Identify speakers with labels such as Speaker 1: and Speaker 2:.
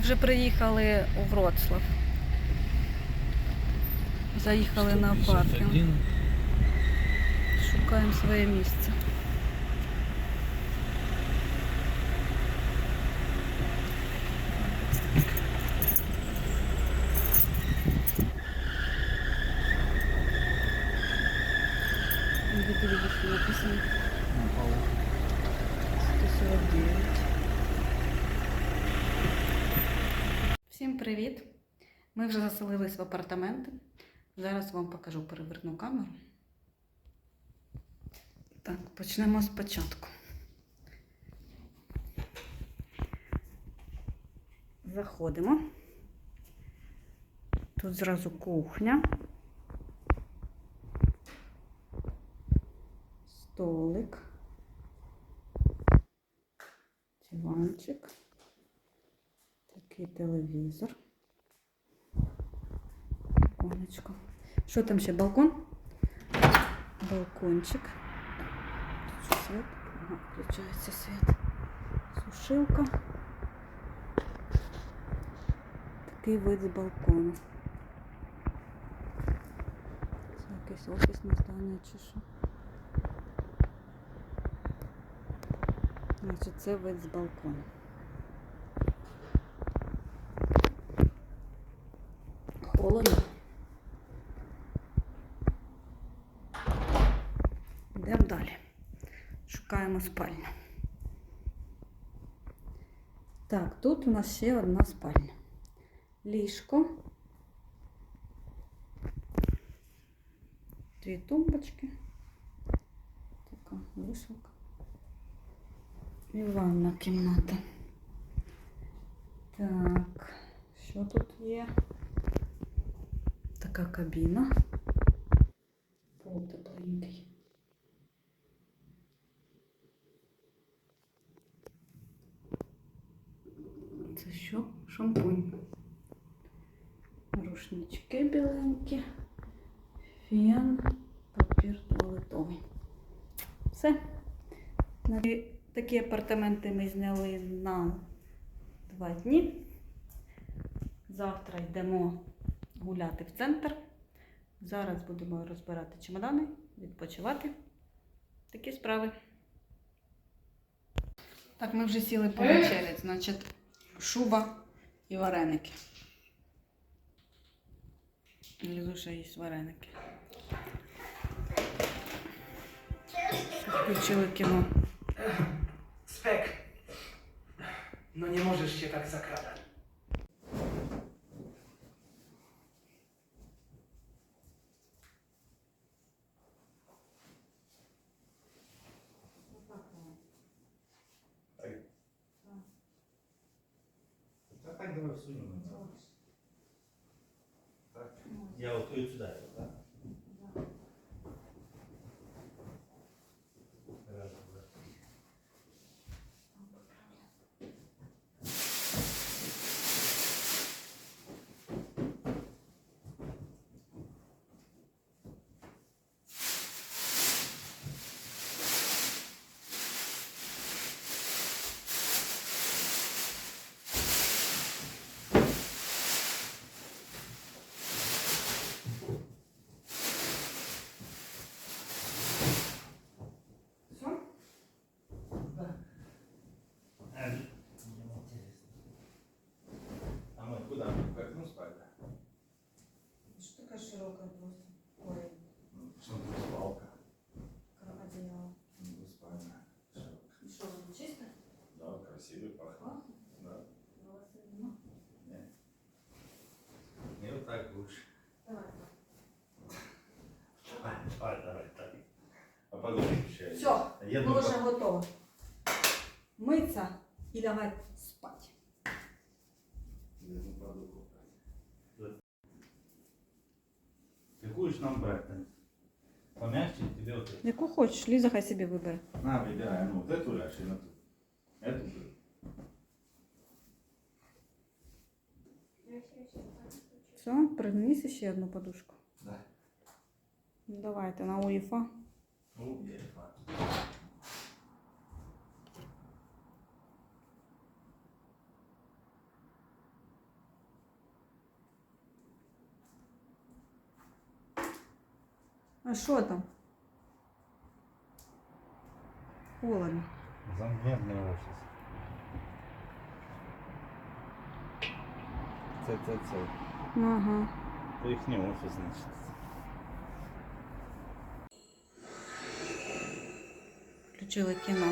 Speaker 1: вже приїхали у Вроцлав. Заїхали на паркінг. Шукаємо своє місце. Где ты видишь написано? 149. Всім привіт! Ми вже заселились в апартаменти. Зараз вам покажу переверну камеру. Так, почнемо спочатку. Заходимо. Тут зразу кухня. Столик. Диванчик. Такий телевізор. Віконечко. Що там ще? Балкон? Балкончик. Тут світ? Ага, включається світ. Сушилка. Такий вид з балкону. Це якесь офісне здання чи що? Значить, це вид з балкону. Холодно. Йдемо далі. Шукаємо спальню. Так, тут у нас ще одна спальня. Ліжко. Дві тумбочки. Така вишивка. І ванна кімната. Так, що тут є? Така кабіна. Пол тепленький. Це що? Шампунь. Рушнички біленькі, фен, папір туалетовий. Все. Такі апартаменти ми зняли на два дні. Завтра йдемо гуляти в центр. Зараз будемо розбирати чемодани, відпочивати. Такі справи. Так, ми вже сіли повечеряти. Значить, шуба і вареники. Лізуша їсть вареники. Включили кіно.
Speaker 2: Spek. No nie możesz się tak zakradać.
Speaker 3: Та так давай всунемо. Так. Я готую сюди, так? так лучше.
Speaker 1: Давай.
Speaker 3: Давай, давай, давай, так. А подушки еще.
Speaker 1: Все,
Speaker 3: Я
Speaker 1: Ми
Speaker 3: думаю,
Speaker 1: вже готові. Митися і лягати спати.
Speaker 3: Нужно подушку брать. Какую ж нам брать-то? Помягче тебе вот эту?
Speaker 1: Яку хочеш, Ліза хай собі вибере.
Speaker 3: На, выбирай, ну вот эту ляжь и на ту. Эту
Speaker 1: Все, приніс еще одну подушку.
Speaker 3: Да.
Speaker 1: Ну, Давайте на УЄФА.
Speaker 3: УЕФА. Ну,
Speaker 1: а что там? Холодно.
Speaker 3: Замгідний офіс. Це, це, це.
Speaker 1: Ага.
Speaker 3: Їхній офіс, значить.
Speaker 1: Включили кіно.